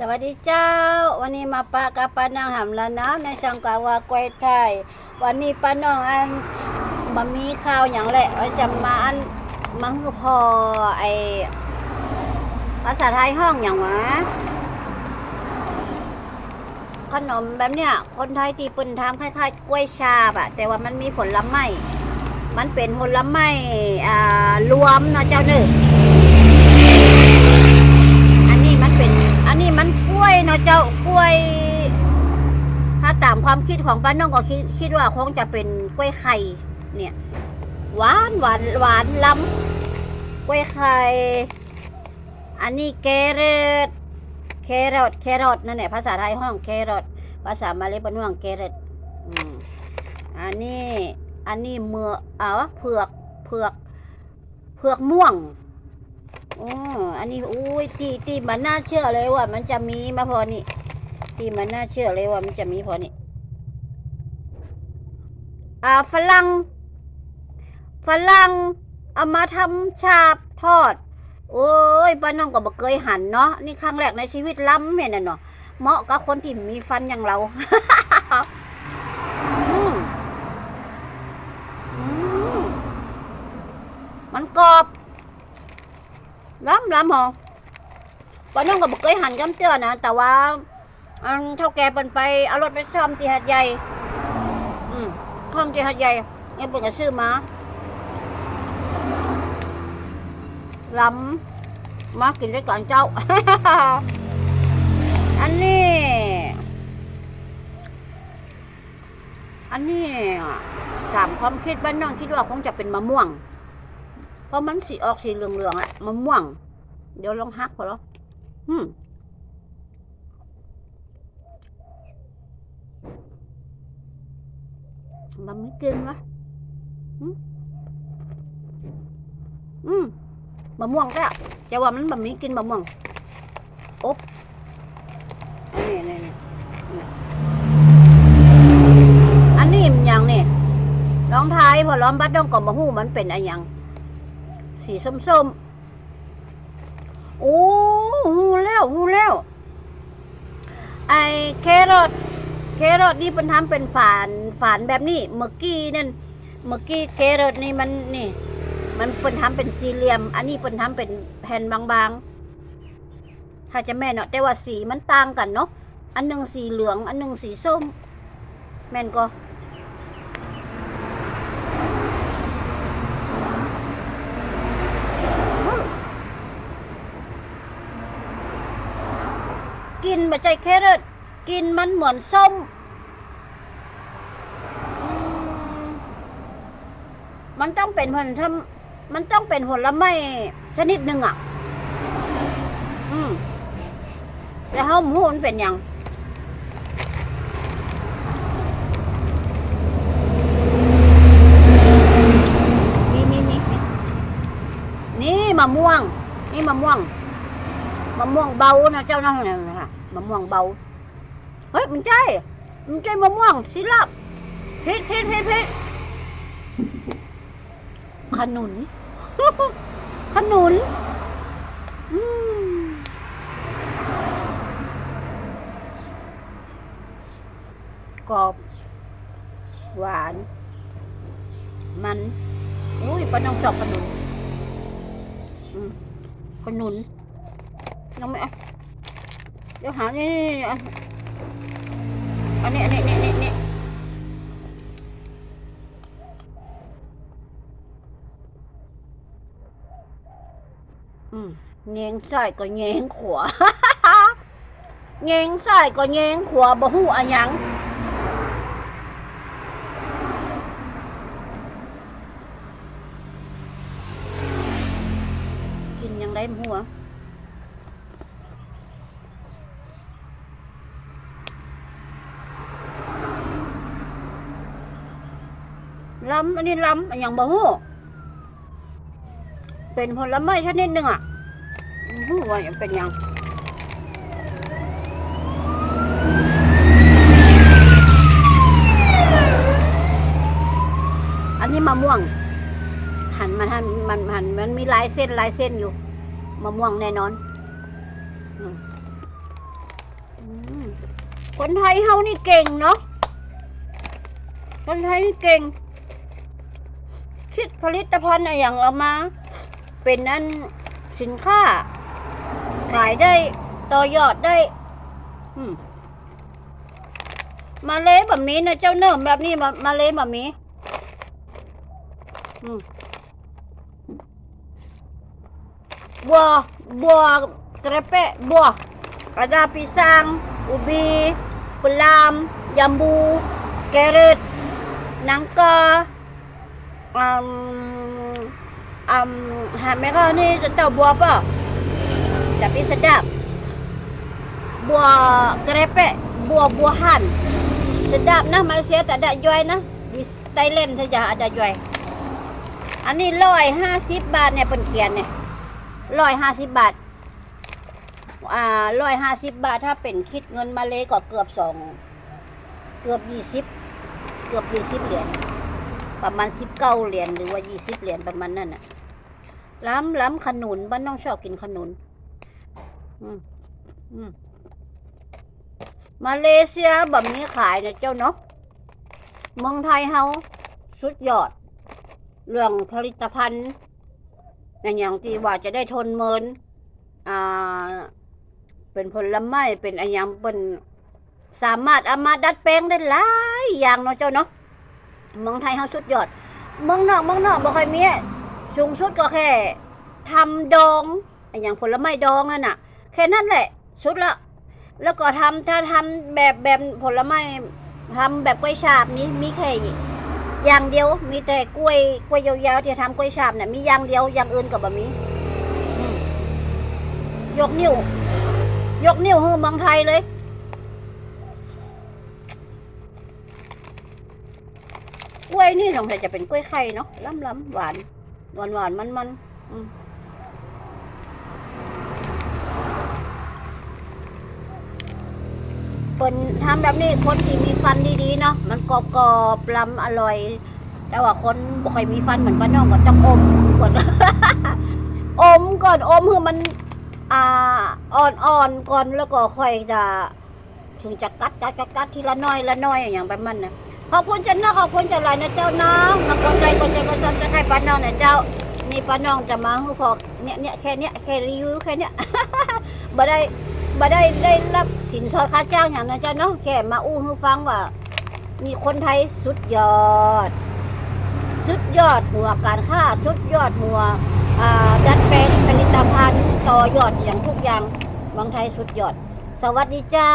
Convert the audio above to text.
สวัสดีเจ้า วันนี้มาปะกับป้านางหำแล้วนะในสังกาวากวยไทย วันนี้ป้าน้องอันมามีข้าวอย่างแหละว่าจะมาอันมาฮือพอไอภาษาไทยห้องอย่างวะขนมแบบเนี้ยคนไทยตีปุ่นทำคล้ายๆกล้วยชาบอะแต่ว่ามันมีผลไม้มันเป็นผลไม้อ่ารวมเนาะเจ้าหนึ่ง อันนี้มันเป็น อันนี้มันกล้วยเนาะเจ้ากล้วย ถ้าตาม ความคิดของป้าน้องก็คิดคิดว่าคงจะเป็นกล้วยไข่เนี่ย หวานหวานหวานล้ำกล้วยไข่ อันนี้แครอทแครอทแครอทนั่นแหละภาษาไทยห้องแครอทภาษามาเลยเป็นห้องแครอทอันนี้ อันนี้เมือเอาวะเผือกเผือกเผือกม่วงอ๋ออันนี้อุ้ยตีตีมันน่าเชื่อเลยว่า มันจะมีมาพอนี่ตีมันน่าเชื่อเลยว่ามันจะมีพอนี่ อ่าฝรั่งฝรั่งเอามาทำชาบทอด โอ้ยป้าน้องก็บอกเคยหันเนาะนี่ครั้งแรกในชีวิตล้ำเห็นน่ะเนาะเหมาะกับคนที่มีฟันอย่างเราม,มันกรอบล้ำล้ำหองป้าน้องก็บอกเคยหันกำเตือนะแต่ว่าอันเท่าแกเปินไปเอารถไปซ่อมที่หัดใหญ่ อืมซ่อมที่หัดใหญ่เนี่ยเปินก็ซื้อมาล้ำมากินด้วยกันเจ้า อันนี้ อันนี้ตามความคิดบ้านน้องคิดว่าคงจะเป็นมะม่วง เพราะมันสีออกสีเหลืองๆอะมะม่วง เดี๋ยวลองฮักพอแล้วอืม มันไม่กินวะอืมอืมมะม่วงก็จะว่ามันมันไม่กินมะม่วงอบอันนี้นี่นี่นี่อันนี้มันยังนี่ลองทายพอล้อมบัดดองกับมะฮู้มันเป็นอะไรยัง สีส้มๆ โอ้หูแล้วหูแล้ว ไอแครอท แครอทนี่เป็นทำเป็นฝานฝานแบบนี้เมื่อกี้นั่นเมื่อกี้แครอทนี่มันนี่ มันเป็นทำเป็นสี่เหลี่ยม อันนี้เป็นทำเป็นแผ่นบางๆ ถ้าจะแม่เนาะแต่ว่าสีมันต่างกันเนาะอันหนึ่งสีเหลือง อันหนึ่งสีส้ม แม่นก็กินมาใจแครอท กินมันเหมือนส้ม มันต้องเป็นผลทำมันต้องเป็นผลไม้ชนิดหนึ่งอะ อืมแต่ห้องหูมันเป็นยังนี่นี่นี่นี่นี่มะม่วง นี่มะม่วง มะม่วงเบานะเจ้าน้องเนี่ยนะคะมะม่วงเบา เฮ้ยมันใช่ มันใช่มะม่วงสิลับพิษพิษพิษพิษขนุน ขนุนอกรอบ หวาน มันอุ้ยป้าน้องชอบขนุนขนุนน้องไม่เอาเดี๋ยวหานี่นี่นี่ อันนี้อันนี้นี่นี่นี่อืมแยงใส่ก็เงงขวาเงงใส่ก็เงงขวาบ่หูอะยังกินยังได้หัว ล้ำอันนี้ล้ำอันอย่างบ่ฮู้เป็นผลไม้ชนิดหนึ่งอะบ่ฮู้ว่าอย่างเป็นหยังอันนี้มะม่วง หันมาทันมันหันมันมีลายเส้นลายเส้นอยู่มะม่วงแน่นอนคนไทยเฮานี่เก่งเนาะคนไทยนี่เก่ง คิดผลิตภัณฑ์อะไรอย่างเรามา เป็นนั้นสินค้า ขายได้ต่อยอดได้มาเลยแบบนี้นะเจ้าเนิ่มแบบนี้มามาเลยแบบนี้บัวบัวกระเปะบัวกระดาษ pisang อุบีปลามยำบูแกร็ดนังกาอื มอืมหา merah ni tahu buah apa tapi sedap buah kerepek buah-buahan sedap nah Malaysia tak ada jual nah di Thailand saja ada jual อันนี้ร้อยห้าสิบบาทเนี่ยเป็นเขียนเนี่ยร้อยห้าสิบบาทอ่าร้อยห้าสิบบาทถ้าเป็นคิดเงินมาเลยก็เกือบสองเกือบยี่สิบเกือบยี่สิบเหรียญ ประมาณสิบเก้าเหรียญหรือว่ายี่สิบเหรียญประมาณนั่นน่ะล้ำล้ำขนุนบ้านน้องชอบกินขนุนอืมอืมมาเลเซียแบบนี้ขายนะเจ้าเนาะเมืองไทยเฮาสุดยอด เรื่องผลิตภัณฑ์อย่างอย่างที่ว่าจะได้ทนเมินอ่าเป็นผลไม้เป็นอะไรอย่างเป็นสามารถเอามาดัดแปลงได้หลายอย่างเนาะเจ้าเนาะ เมืองไทยเฮาสุดยอด เมืองนอกเมืองนอกบ่ค่อยมีสูงสุดก็แค่ทำดองอย่างผลไม้ดองนั่นน่ะ แค่นั้นแหละ สุดละแล้วก็ทำถ้าทำแบบแบบผลไม้ทำแบบกล้วยฉาบนี้มีแค่อย่างเดียว มีแต่กล้วยกล้วยยาวๆที่ทำกล้วยฉาบเนี่ยมีอย่างเดียวอย่างอื่นก็บ่มีอืมยกนิ้วยกนิ้วให้เมืองไทยเลย กล้วยนี่สงสัยจะเป็นกล้วยไข่เนาะล้ำล้ำๆหวานหวานหวานมันมันๆอืมเปิ่นทำแบบนี้คนที่มีฟันดีๆเนาะมันกรอบๆลำอร่อย แต่ว่าคนบ่ค่อยมีฟันเหมือนบ้านนอกก็ต้องอมก่อนอมก่อนอมคือมัน อ่าอ่อนๆก่อนแล้วก็ค่อยจะถึงจะกัดกัดกัดกัดทีละน้อยละน้อยอย่างแบบมันนะ ขอบคุณจันนะขอบคุณจันไรนะเจ้านะมากดไลค์กดแชร์กดซับสไครป้าน้องนะเจ้านี่ป้าน้องจะมาห้พอเนี่ยเนี่ยแค่เนี้ยแค่รีวิวแค่เนี้ยบ่ได้บ่ได้ได้รับสินสอดค่าจ้างอย่างนะเจ้าเนาะแค่มาอู้ห้ฟังว่า มีคนไทยสุดยอด สุดยอดหัวการค้าสุดยอดหัวอ่าดัดแปลงผลิตภัณฑ์ต่อยอดอย่างทุกอย่างเมืองไทยสุดยอด สวัสดีเจ้า